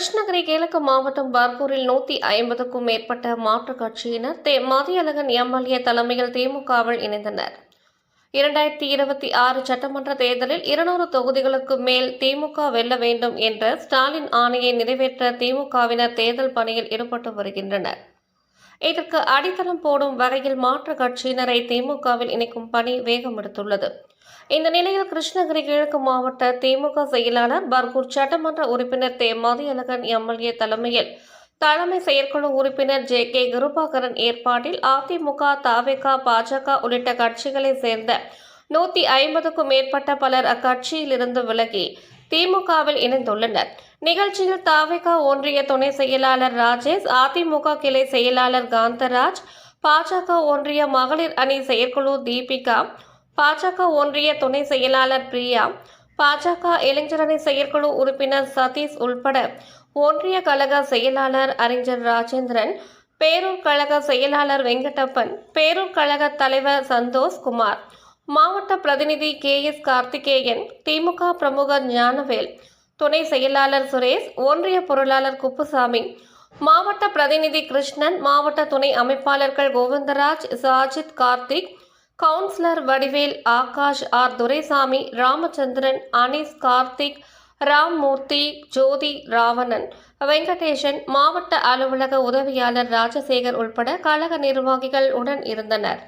கிருஷ்ணகிரி கிழக்கு மாவட்டம் பர்பூரில் நூற்றி ஐம்பதுக்கும் மேற்பட்ட மாற்றுக் கட்சியினர் தே மதியழகன் எம்எல்ஏ தலைமையில் திமுகவில் இணைந்தனர். இரண்டாயிரத்தி இருபத்தி ஆறு சட்டமன்ற தேர்தலில் இருநூறு தொகுதிகளுக்கு மேல் திமுக வெல்ல வேண்டும் என்ற ஸ்டாலின் ஆணையை நிறைவேற்ற திமுகவினர் தேர்தல் பணியில் ஈடுபட்டு வருகின்றனர். இதற்கு அடித்தளம் போடும் வகையில் மாற்றுக் கட்சியினரை திமுகவில் இணைக்கும் பணி வேகம் எடுத்துள்ளது. இந்த நிலையில் கிருஷ்ணகிரி கிழக்கு மாவட்ட திமுக செயலாளர் பர்கூர் சட்டமன்ற உறுப்பினர் தே. மதியழகன் எம்எல்ஏ தலைமையில் தலைமை செயற்குழு உறுப்பினர் ஜே. கே. கிருபாகரன் ஏற்பாட்டில் அதிமுக தவிக பாஜக உள்ளிட்ட கட்சிகளைச் சேர்ந்த நூற்றி ஐம்பதுக்கும் மேற்பட்ட பலர் அக்கட்சியிலிருந்து விலகி திமுகவில் இணைந்துள்ளனர். நிகழ்ச்சியில் தாவிக ஒன்றிய துணை செயலாளர் ராஜேஷ் அதிமுக கிளை செயலாளர் காந்தராஜ் பாஜக ஒன்றிய மகளிர் அணி செயற்குழு தீபிகா பாஜக ஒன்றிய துணை செயலாளர் பிரியா பாஜக இளைஞரணி செயற்குழு உறுப்பினர் சதீஷ் உள்பட ஒன்றிய கழக செயலாளர் அறிஞர் ராஜேந்திரன் பேரூர் கழக செயலாளர் வெங்கடப்பன் பேரூர் கழக தலைவர் சந்தோஷ் குமார் மாவட்ட பிரதிநிதி கே எஸ் கார்த்திகேயன் திமுக பிரமுகர் ஞானவேல் துணை செயலாளர் சுரேஷ் ஒன்றிய பொருளாளர் குப்புசாமி மாவட்ட பிரதிநிதி கிருஷ்ணன் மாவட்ட துணை அமைப்பாளர்கள் கோவிந்தராஜ் சாஜித் கார்த்திக் கவுன்சிலர் வடிவேல் ஆகாஷ் ஆர் துரைசாமி ராமச்சந்திரன் அனீஸ் கார்த்திக் ராம்மூர்த்தி ஜோதி ராவணன் வெங்கடேசன் மாவட்ட அலுவலக உதவியாளர் ராஜசேகர் உள்பட கழக நிர்வாகிகள் உடன் இருந்தனர்.